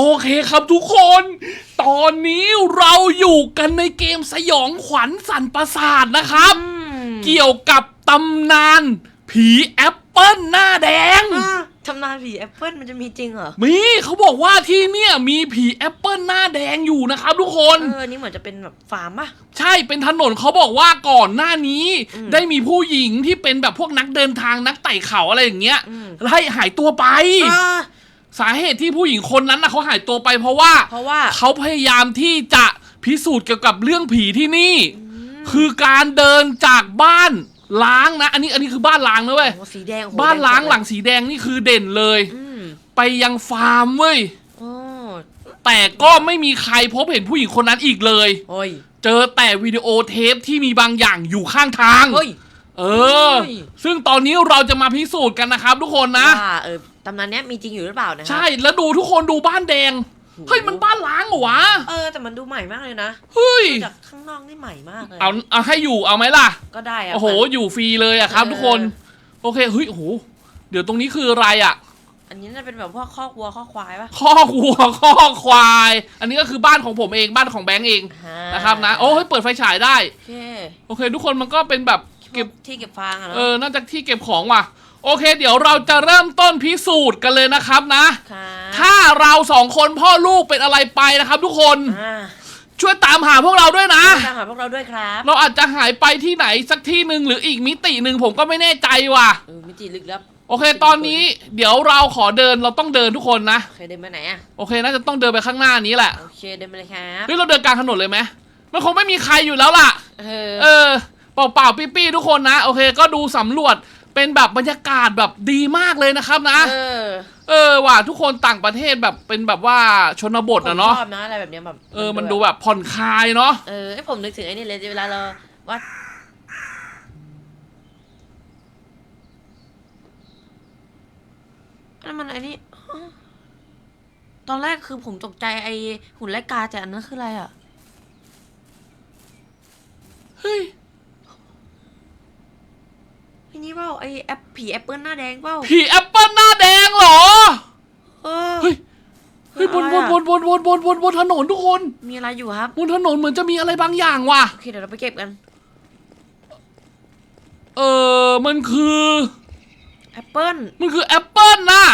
โอเคครับทุกคน ตอนนี้เราอยู่กันในเกมสยองขวัญสันประสาทนะครับอืมเกี่ยวกับตำนาน ผีแอปเปิลหน้าแดงอ่าทำนานผีแอปเปิลมันจะมีจริงเหรอ มีเขาบอกว่าที่เนี่ยมีผีแอปเปิลหน้าแดงอยู่นะครับทุกคน เออ นี่เหมือนจะเป็นแบบฟาร์มป่ะ ใช่เป็นถนนเขาบอกว่าก่อนหน้านี้ อืมได้มีผู้หญิงที่เป็นแบบพวกนักเดินทางนักไต่เขาอะไรอย่างเงี้ยอืม ให้หายตัวไปอ่า สาเหตุที่ผู้หญิงคนนั้นนะเขาหายตัวไปเพราะว่าเพราะว่า เขาพยายามที่จะพิสูจน์เกี่ยวกับเรื่องผีที่นี่ คือการเดินจากบ้านล้างนะ อันนี้อันนี้คือบ้านล้างนะเว้ยโอ้สีแดงโอ้โบ้านล้างหลังแดสีแดงนี่คือเด่นเลย อืมไปยังฟาร์มเว้ยโอ้แต่ก็ไม่มีใครพบเห็นผู้หญิงคนนั้นอีกเลย โอ้ยเจอแต่วิดีโอเทปที่มีบางอย่างอยู่ข้างทาง เฮ้ย เออเฮ้ย ซึ่งตอนนี้เราจะมาพิสูจน์กันนะครับทุกคนนะ ว่าเออ ตำนานเนี้ยมีจริงอยู่หรือเปล่านะครัใช่แล้วดูทุกคนดูบ้านแดง เฮ้ยมันบ้านล้างเหรอวะ เออ แต่มันดูใหม่มากเลยนะเฮ้ยจากข้างนอกนี่ใหม่มากเลย เอาเอาให้อยู่เอาไหมล่ะ ก็ได้อะโอ้โหอยู่ฟรีเลยอะครับ ทุกคน โอเคเฮ้ยโอ้โหเดี๋ยวตรงนี้คืออะไรอะอันนี้น่าจะเป็นแบบพวกคอกวัวคอกควายป่ะข้อวัวข้อควาย อันนี้ก็คือบ้านของผมเองบ้านของแบงก์เองอ่านะครับนะโอ้เฮ้ยเปิดไฟฉายได้ โอเค โอเค ทุกคนมันก็เป็นแบบเก็บที่เก็บฟางอะเนาะเออน่าจะที่เก็บของว่ะ โอเค เดี๋ยวเราจะเริ่มต้นพิสูจน์กันเลยนะครับนะ ค่ะถ้าเราสองคนพ่อลูกเป็นอะไรไปนะครับ ทุกคนอ่าช่วยตามหาพวกเราด้วยนะ ตามหาพวกเราด้วยครับเราอาจจะหายไปที่ไหนสักที่หนึ่งหรืออีกมิติหนึ่งผมก็ไม่แน่ใจว่ะ เออมิติลึกลับโอเค ตอนนี้เดี๋ยวเราขอเดินเราต้องเดินทุกคนนะ เคยเดินไปไหนอะโอเค น่าจะต้องเดินไปข้างหน้านี้แหละโอเคเดินไปเลยครับเฮ้ยเราเดินกลางถนนเลยไหมมันคงไม่มีใครอยู่แล้วล่ะ เออเออเปล่าๆปี้ๆทุกคนนะ โอเค ก็ดูสำรวจ เป็นแบบบรรยากาศแบบดีมากเลยนะครับนะ เออเออว่ะทุกคนต่างประเทศแบบเป็นแบบว่าชนบทผมนะเนาะชอบนะอะไรแบบเนี้ยแบบเออ มันดูแบบผ่อนคลายเนาะ เออไอยผมนึกถึงไอ้นี่เลยเวลาเราวัดนั่นมันไอ้นี่ฮะตอนแรกคือผมตกใจไอ้หุ่นไล่กาแต่อันนั้นคืออะไรอะ เฮ้ย ไอ้นี่เปล่าไอ้แอปผีแอปเปิลหน้าแดงเปล่าผีแอปเปิลหน้าแดงเหรอ เออเฮ้ย เฮ้ยบนบนบนบนบนบนบนบนถนนทุกคน มีอะไรอยู่ครับบนถนนเหมือนจะมีอะไรบางอย่างว่ะ โอเคเดี๋ยวเราไปเก็บกันเออมันคือแอปเปิลมันคือแอปเปิลน่ะ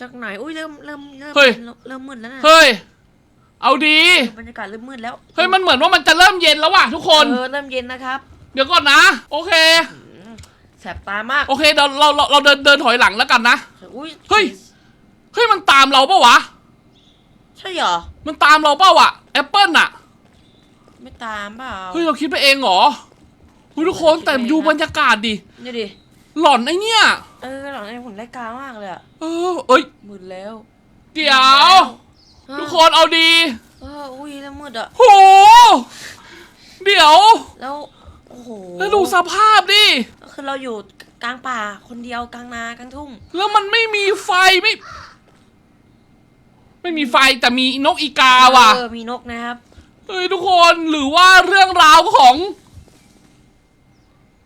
จากไหนอุ้ยเริ่มเริ่มเริ่มเฮ้ย เริ่มเริ่มมืดแล้วนะเฮ้ย เอาดีบรรยากาศเริ่มมืดแล้วเฮ้ยมันเหมือนว่ามันจะเริ่มเย็นแล้วว่ะทุกคน เออเริ่มเย็นนะครับ เดี๋ยวก่อนนะ โอเค แสบตามากโอเคเดี๋ยวเราเราเราเดินเดินถอยหลังแล้วกันนะ อุ้ยเฮ้ย เฮ้ยมันตามเราเปล่าวะ ใช่เหรอ มันตามเราเปล่าวะแอปเปิลน่ะไม่ตามเปล่า เฮ้ยเราคิดไปเองเหรอเฮ้ยทุกคนแต่ดูบรรยากาศดินี่ดิ หลอนไอเนี่ย เออหลังไอ้หุ่นไร้กามากเลยอะเออเอ้ยมืดแล้ว เดี๋ยวเออทุกคนเอาดี เอออุ้ยแล้วมืดอะโห เดี๋ยว แล้วโอ้โหแล้วดูสภาพดิ คือเราอยู่กลางป่าคนเดียวกลางนากลางทุ่ง แล้วมันไม่มีไฟไม่ ไม่มีไฟแต่มีนกอีกาว่ะเออมีนกนะครับเฮ้ยทุกคนหรือว่าเรื่องราวของ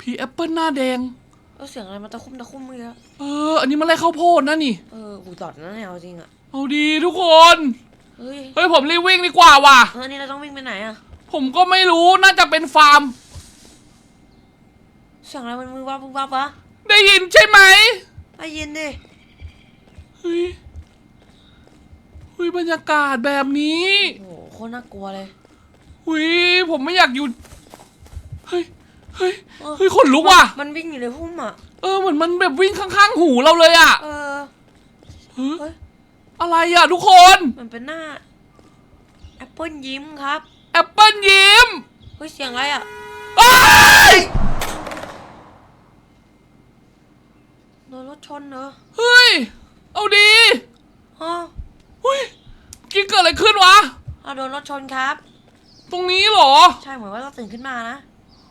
พีแอปเปิลหน้าแดง เออเสียงอะไรมันตะคุ่มตะคุ่มเมื่อกี้เออ อันนี้มันไรข้าวโพดนะนี่ เออหูตอดนั่นแนวจริงอะเอาดีทุกคน เฮ้ยเฮ้ยผมรีบวิ่งดีกว่าว่ะ เออนี่เราต้องวิ่งไปไหนอะผมก็ไม่รู้น่าจะเป็นฟาร์ม เสียงอะไรมันมือวับมือวับวะได้ยินใช่ไหมได้ยินดิเฮ้ยเฮ้ยบรรยากาศแบบนี้โอ้โหโคตรน่ากลัวเลย เฮ้ยผมไม่อยากอยู่เฮ้ยเฮ้ยเออ เฮ้ยขนลุกว่ะ มันวิ่งอยู่ในพุ่มอะเออเหมือนมันแบบวิ่งข้างๆ หูเราเลยอะเออ เฮ้ยเฮ้ย อะไรอะทุกคนมันเป็นหน้าแอปเปิลยิ้มครับแอปเปิลยิ้มเฮ้ยเสียงอะไรอะเอ้ย โดนร ถชนเหรอเฮ้ย เอาดีฮะเฮ้ยกินเกิดอะไรขึ้นวะเราโดนรถชนครับ ตรงนี้เหรอ ใช่เหมือนว่าเราตื่นขึ้นมานะ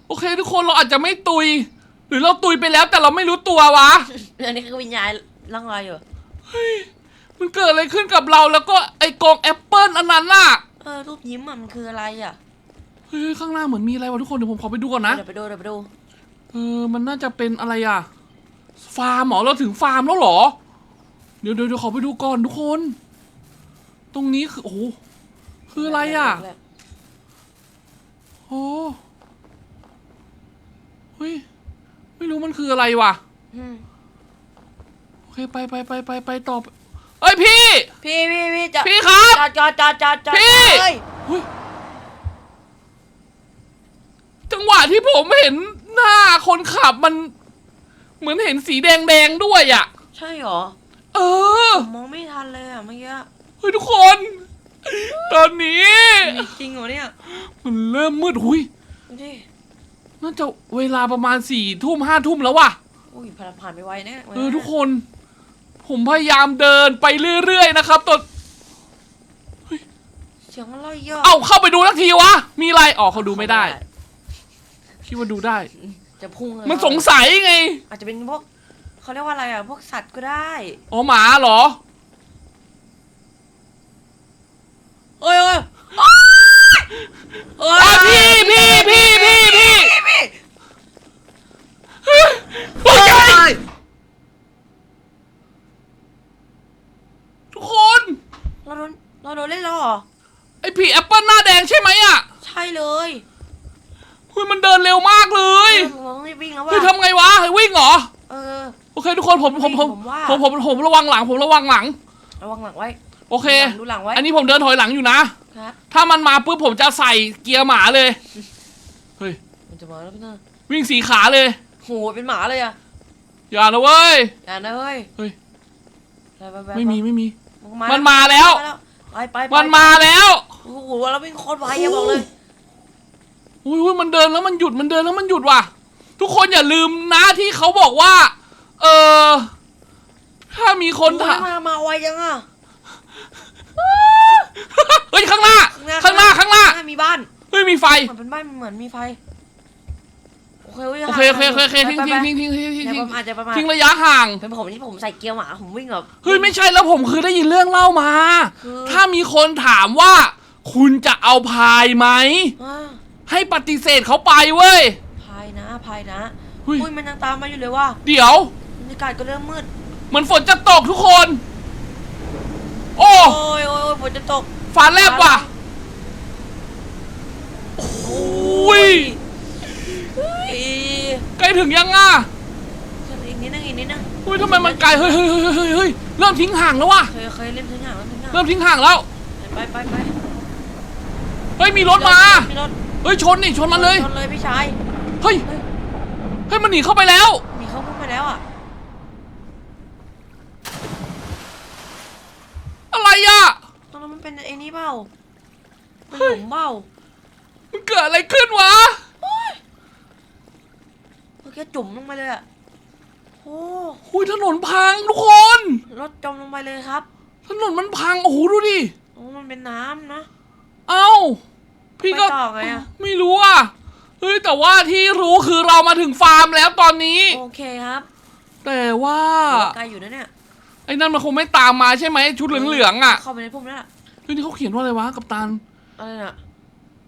โอเค ทุกคนเราอาจจะไม่ตุย หรือเราตุยไปแล้วแต่เราไม่รู้ตัววะ อันนี้คือวิญญาณล่องลอยอยู่มันเกิดอะไรขึ้นกับเราแล้วก็ไอกองแอปเปิลอันนั้นน่ะ เออรูปยิ้มอะมันคืออะไรอะเฮ้ยข้างหน้าเหมือนมีอะไรวะทุกคนเดี๋ยวผมขอไปดูก่อนนะ เดี๋ยวไปดูเดี๋ยวไปดู เออ มันน่าจะเป็นอะไรอะ ฟาร์มเหรอเราถึงฟาร์มแล้วเหรอ เดี๋ยวเดี๋ยวเดี๋ยวขอไปดูก่อนทุกคน ตรงนี้คือโอ้โหคืออะไรอะโอ้เฮ้ยไม่รู้มันคืออะไรว่ะอืมโอเคไปไปไปไปไปต่อไปเอ้ยพี่ พี่พี่พี่จะพี่ครับ จอดจอดจอดจอดจอดพี่ เฮ้ยเฮ้ยจังหวะที่ผมเห็นหน้าคนขับมัน เหมือนเห็นสีแดงแดงๆด้วยอะ ใช่เหรอเออผมมองไม่ทันเลยอะเมื่อกี้เฮ้ยทุกคน ตอนนี้ มีจริงเหรอเนี่ยมันเริ่มมืดหุยดูดิน่าจะเวลาประมาณสี่ทุ่มห้าทุ่มแล้วว่ะอุ้ยผ่านผ่านไปไวเนี่ยเออทุกคน ผมพยายามเดินไปเรื่อยๆนะครับตอนเสียงอะไรเยอะเอ้าเข้าไปดูสักทีวะมีอะไรอ๋อเขาดูไม่ได้คิดว่าดูได้ จะพุ่งเลยมันสงสัยไง อาจจะเป็นพวกเขาเรียกว่าอะไรอะ พวกสัตว์ก็ได้อ๋อหมาเหรอ เอ้ยเอ้ยเอ้อะพี่พี่พี่พี่พี่พี่เฮ้ยใหญ่ทุกคน เราโดนเราโดนเล่นแล้วเหรอไอผีแอปเปิลหน้าแดงใช่ไหมอะ ใช่เลย เฮ้ยมันเดินเร็วมากเลยเออผมต้องรีบวิ่งแล้วว่ะเฮ้ยทำไงวะเฮ้ยวิ่งเหรอ เออ โอเคทุกคนผมผมผมผมว่า ผมผมผมระวังหลังผมระวังหลัง ระวังหลังไว้โอเค ดูหลังไว้อันนี้ผมเดินถอยหลังอยู่นะ ครับ ถ้ามันมาปุ๊บผมจะใส่เกียร์หมาเลย เฮ้ย มันจะมาแล้วพี่เนอร์วิ่งสีขาเลย โหเป็นหมาเลยอะอย่านะเว้ย อย่านะเฮ้ยเฮ้ยไปไปไปไม่มีไม่มีมามันมาแล้ว ไปไปไปมันมาแล้ว โอ้โหเราวิ่งโคตรไวอย่าบอกเลย อุ้ยอุ้ยมันเดินแล้วมันหยุดมันเดินแล้วมันหยุดว่ะ ทุกคนอย่าลืมนะที่เขาบอกว่า เออถ้ามีคนโอ้ถายมมามาไวจังอะเฮ้ยข้างหน้า ข้างหน้าข้างหน้ามีบ้านเฮ้ยมีไฟเหมือนเป็นบ้านเหมือนมีไฟโอเคโอเคโอเคโอเคโอเคทิ้งไปทิ้งไปทิ้งทิ้งทิ้งทิ้งเดี๋ยวทิ้ปงระมาณจะประมาณทิ้งระยะห่างเป็นผมที่ผมใส่เกียร์หมาผมวิ่งแบบเฮ้ยไม่ใช่แล้วผมคือได้ยินเรื่องเล่ามาคือถ้ามีคนถามว่า คุณจะเอาพายไหมอ่า ให้ปฏิเสธเขาไปเว้ย พายนะพายนะเฮ้ย อุ้ยมันยังตามมาอยู่เลยว่ะเดี๋ยว บรรยากาศก็เริ่มมืด เหมือนฝนจะตกทุกคน โอ้โอ้ยโอ้ยโอ้ยฝนจะตก ฟ้าแลบว่ะ โอ้ยเฮ้ยใกล้ถึงยังอะอีกนิดนึงอีกนิดนึงเฮ้ยทำไมมันไกลเฮ้ยเฮ้ยเฮ้ยเฮ้ยเฮ้ยเริ่มทิ้งห่างแล้วว่ะเคยเคยเล่นถึงอย่างแล้วถึงอย่างเริ่มทิ้งห่างแล้ว ไปไปไปเฮ้ยมีรถมามีรถ เฮ้ยชนนี่ชนมันเลย ชนเลยพี่ชายเฮ้ย เฮ้ยเฮ้ยมันหนีเข้าไปแล้ว มีเขาพุ่งมาแล้วอะ อะไรอะตอนนั้นมันเป็นไอ้นี่เปล่าเป็นหลุมเปล่ามันเกิดอะไรขึ้นวะ เมื่อกี้จุ่มลงไปเลยอะโอ้หุยถนนพังทุกคน รถจมลงไปเลยครับ ถนนมันพัง โอ้โหดูดิ โอ้มันเป็นน้ำนะ เอ้า พี่ก็ไปต่อไงอะ ไม่รู้อะเฮ้ยแต่ว่าที่รู้คือเรามาถึงฟาร์มแล้วตอนนี้ โอเคครับแต่ว่าไกลอยู่นะเนี่ยไอ้นั่นมันคงไม่ตามมาใช่ไหมชุดเหลืองๆอะเข้าไปในพุ่มนั่นแหละเฮ้ยนี่เขาเขียนว่าอะไรวะกัปตัน อะไรน่ะ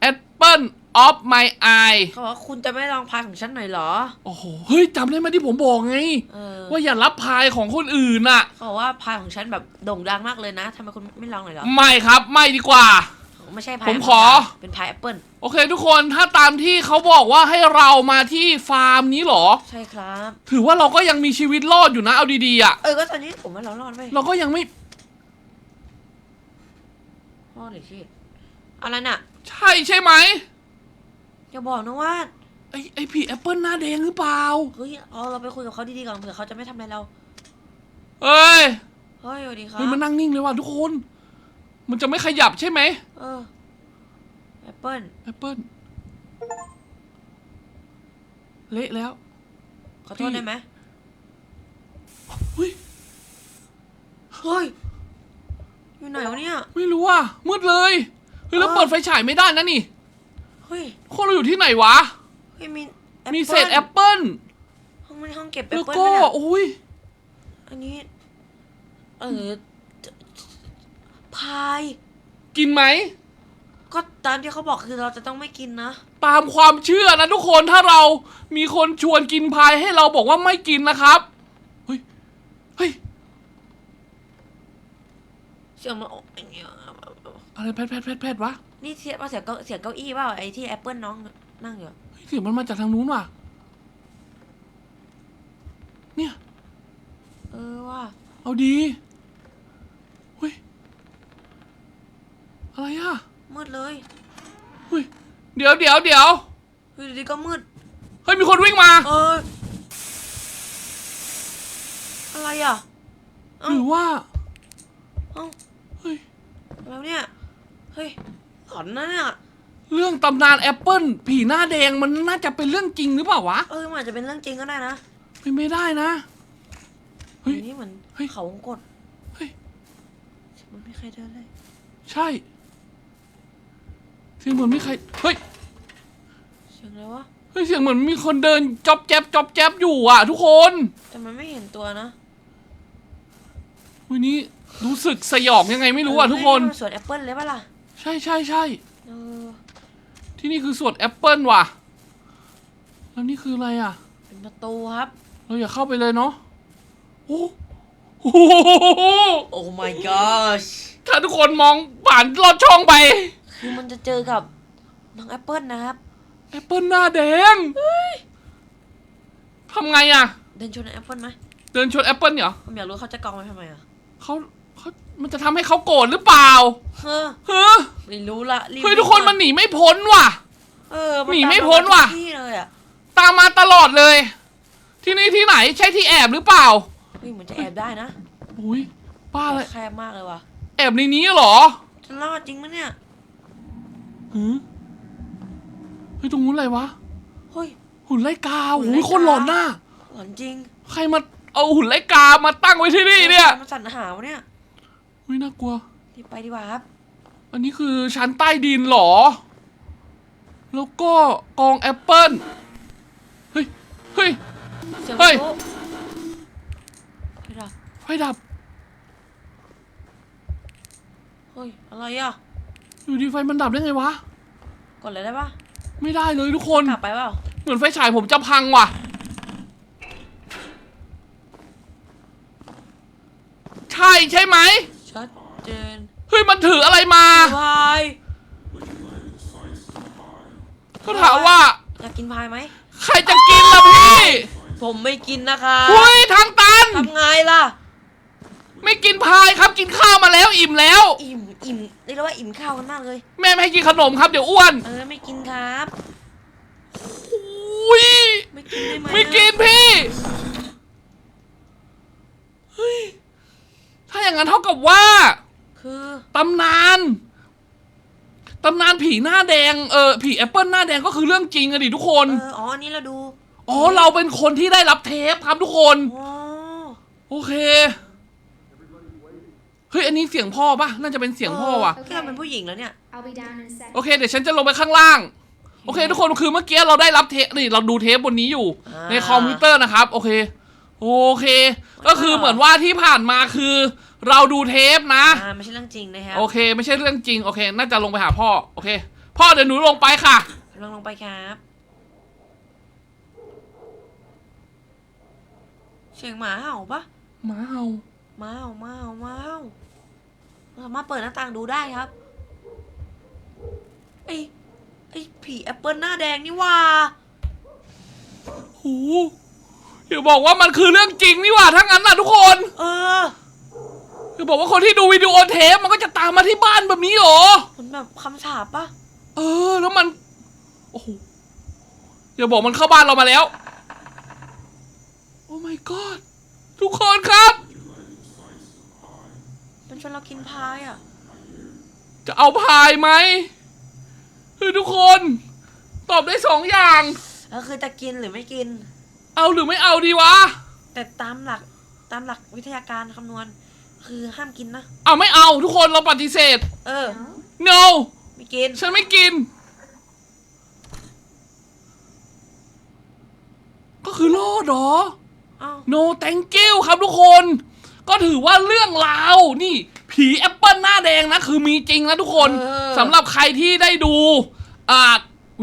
Apple of my eye เขาบอกว่าคุณจะไม่ลองพายของฉันหน่อยเหรอ โอ้โหเฮ้ยจำได้ไหมที่ผมบอกไง เออว่าอย่ารับพายของคนอื่นน่ะ เขาบอกว่าพายของฉันแบบโด่งดังมากเลยนะทำไมคุณไม่ลองหน่อยเหรอ ไม่ครับไม่ดีกว่า ไม่ใช่พายผมขอ เป็นพายแอปเปิลโอเค ทุกคนถ้าตามที่เขาบอกว่าให้เรามาที่ฟาร์มนี้เหรอ ใช่ครับ ถือว่าเราก็ยังมีชีวิตรอดอยู่นะเอาดีๆอะ เออก็ตอนนี้ผมว่าเรารอดไปเราก็ยังไม่รอดเลยที่อะไรน่ะ ใช่ใช่ไหมอย่าบอกนะว่าไอไอผีแอปเปิลหน้าแดงหรือเปล่าเฮ้ยเอาเราไปคุยกับเขาดีๆก่อนเผื่อเขาจะไม่ทำอะไรเราเอ้ยเฮ้ยสวัสดีครับเฮ้ยมันนั่งนิ่งเลยว่ะทุกคน มันจะไม่ขยับใช่ไหมเออแอปเปิลแอปเปิลเละแล้ว ขอโทษได้ไหมเฮ้ยเฮ้ย อยู่ไหนวะเนี่ย ไม่รู้อะมืดเลยเฮ้ยแล้วเออเปิดไฟฉายไม่ได้นะนี่เฮ้ยคนเราอยู่ที่ไหนวะเฮ้ยมีแอปมีปิ้ลเศษแอปเปิลห้องไม่ห้องเก็บแอแล้ปวเปิลก็ไหมเนี่ยโอ้ยอันนี้ เออ พาย กินไหม ก็ตามที่เขาบอกคือเราจะต้องไม่กินนะ ตามความเชื่อนะทุกคนถ้าเรามีคนชวนกินพายให้เราบอกว่าไม่กินนะครับ เฮ้ย เฮ้ย เสียงมันอย่างเงี้ยอะไรแพทแพทแพทแพทวะนี่เสียงว่าเสียงเก้าเสียงเก้าอี้เปล่าไอ้ที่แอปเปิลน้องนั่งอยู่ เฮ้ยเสียงมันมาจากทางนู้นว่ะ เนี่ย เออว่า เอาดีเฮ้ย อะไรอะมืดเลยเฮ้ยเดี๋ยวเดี๋ยวเดี๋ยวเฮ้ยดีๆก็มืด เฮ้ยมีคนวิ่งมาเอออะไรอะเอ้าหรือว่าเอ้าเฮ้ยแล้วเนี่ย เฮ้ยหลอนนะเนี่ยเรื่องตำนานแอปเปิลผีหน้าแดงมันน่าจะเป็นเรื่องจริงหรือเปล่าวะ เออมันอาจจะเป็นเรื่องจริงก็ได้นะเป็นไม่ได้นะ เฮ้ยอันนี่เหมือนเฮ้ยเขาวงกด เฮ้ยมันไม่ใครเดินเลย ใช่ เสียงเหมือนมีใคร เฮ้ย เสียงอะไรวะ เฮ้ย เสียงเหมือนมีคนเดินจ๊อบแจ๊บจ๊อบแจ๊บอยู่อะ ทุกคน แต่มันไม่เห็นตัวนะวันนี้รู้สึกสยองยังไงไม่รู้อะทุกคน เออสวนแอปเปิลเลยปะล่ะใช่ใช่ใช่ เออที่นี่คือสวนแอปเปิลว่ะ แล้วนี่คืออะไรอะ เป็นประตูครับ เราอย่าเข้าไปเลยเนาะโอ้โหโอ้ my gosh ถ้าทุกคนมองผ่านลอดช่องไป คือมันจะเจอกับน้องแอปเปิลนะครับ แอปเปิลหน้าแดงทำไงอะเดินชนแอปเปิลไหมเดินชนแอปเปิลเหรอผมอยากรู้เขาจะกองไว้ทำไมอะเขาเขามันจะทำให้เขาโกรธหรือเปล่าเฮ้อเฮ้ยไม่รู้ละรีบเฮ้ยทุกคนมันหนีไม่พ้นว่ะ เออหนีไม่พ้นว่ะตามมาทุกที่เลยอะตามมาตลอดเลย ที่นี่ที่ไหนใช่ที่แอบหรือเปล่าเฮ้ยเหมือนจะแอบได้นะอุ้ยป้าเลยแคบมากเลยว่ะแอบในนี้เหรอจะรอดจริงมั้ยเนี่ย หือเฮ้ยตรงนู้นอะไรวะ เฮ้ย หุ่นไล่กาหุ่โอ้นไล่ยกา คนหลอนน่ะหลอนจริงใครมาเอาหุ่นไล่กามาตั้งไว้ที่นี่เนี่ยมันสั่นหาวะเนี่ยอุ้ยน่ากลัว รีบไปดีกว่าครับ อันนี้คือชั้นใต้ดินเหรอ แล้วก็กองแอปเปิลเฮ้ย เฮ้ย เสียงเฮ้ยประตูเฮ้ยดับไฟดับ เฮ้ย อะไรอะ อยู่ดีไฟมันดับได้ไงวะ กดเลยได้ปะไม่ได้เลยทุกคน กลับไปเปล่า เหมือนไฟฉายผมจะพังว่ะ ใช่ใช่ไหม ชัดเจนเฮ้ยมันถืออะไรมา พายเขาถามว่า อยากกินพายไหม ใครจะกินล่ะพี่ผมไม่กินนะคะเฮ้ยทางตัน ทำไงล่ะ ไม่กินพายครับกินข้าวมาแล้วอิ่มแล้ว อิ่มอิ่มเรียกได้ว่าอิ่มข้าวกันมากเลย แม่ไม่ให้กินขนมครับเดี๋ยวอ้วนเออไม่กินครับ อุ้ยไม่กินได้ไหมไม่กินพี่เฮ้ยถ้าอย่างนั้นเท่ากับว่าคือตำนานตำนานผีหน้าแดงเออผีแอปเปิลหน้าแดงก็คือเรื่องจริงอะดิทุกคน เอออ๋ออันนี้เราดูอ๋อเราเป็นคนที่ได้รับเทปครับทุกคนอ๋อโอเค เฮ้ยอันนี้เสียงพ่อปะน่าจะเป็นเสียงพ่อว่ะที่เราเป็นผู้หญิงแล้วเนี่ย I'll be down in a sec. โอเคเดี๋ยวฉันจะลงไปข้างล่าง โอเค ทุกคนคือเมื่อกี้เราได้รับเทปนี่เราดูเทปบนนี้อยู่ อ่าในคอมพิวเตอร์นะครับ โอเค โอเค ก็คือเหมือนว่าที่ผ่านมาคือ เราดูเทปนะ อ่าไม่ใช่เรื่องจริงนะครับโอเค ไม่ใช่เรื่องจริง โอเค น่าจะลงไปหาพ่อ โอเค พ่อเดี๋ยวหนูลงไปค่ะลงลงไปครับเสียงหมาเห่าปะหมาเห่าห มาเห่าหมาเห่าหมาเห่าเราสามารถเปิดหน้าต่างดูได้ครับไอไอผีแอปเปิลหน้าแดงนี่ว่าหูอย่าบอกว่ามันคือเรื่องจริงนี่หว่าทั้งนั้นน่ะทุกคน เอออย่าบอกว่าคนที่ดูวิดีโอเทปมันก็จะตามมาที่บ้านแบบนี้เหรอเหมือนแบบคำสาปปะเออ แล้วมัน โอ้โหอย่าบอกมันเข้าบ้านเรามาแล้ว โอ้ my god ทุกคนครับมัน ชวนเรากินพายอะ จะเอาพายไหมเฮ้ยทุกคน ตอบได้สองอย่าง ก็คือจะกินหรือไม่กิน เอาหรือไม่เอาดีวะ แต่ตามหลักตามหลักวิทยาการคำนวณ คือห้ามกินนะ เอาไม่เอาทุกคนเราปฏิเสธ เออ No? no ไม่กิน ฉันไม่กิน ก็คือรอดเหรอ อ้าว no thank you ครับทุกคน ก็ถือว่าเรื่องราวนี่ ผีแอปเปิลหน้าแดงนะ คือมีจริงนะทุกคนเออ สำหรับใครที่ได้ดูอ่า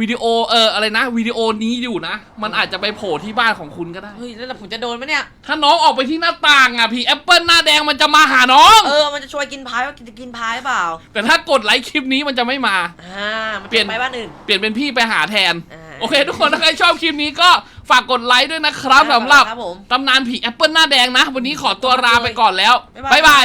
วิดีโอเอออะไรนะวิดีโอนี้อยู่นะ มันอาจจะไปโผล่ที่บ้านของคุณก็ได้ เฮ้ยแล้วผมจะโดนไหมเนี่ย ถ้าน้องออกไปที่หน้าต่างอะผีแอปเปิลหน้าแดงมันจะมาหาน้อง เออ มันจะช่วยกินพายว่าจะกินพายเปล่า แต่ถ้ากดไลค์คลิปนี้มันจะไม่มา อ่า มันเปลี่ยน ไปบ้านอื่น เปลี่ยนเป็นพี่ไปหาแทน อ่า โอเค ทุกคนถ้าใครชอบคลิปนี้ก็ฝากกดไลค์ด้วยนะครับครับสำหรับครับผม ตำนานผีแอปเปิลหน้าแดงนะ วันนี้ขอตัวลาไปก่อนแล้ว บ๊ายบาย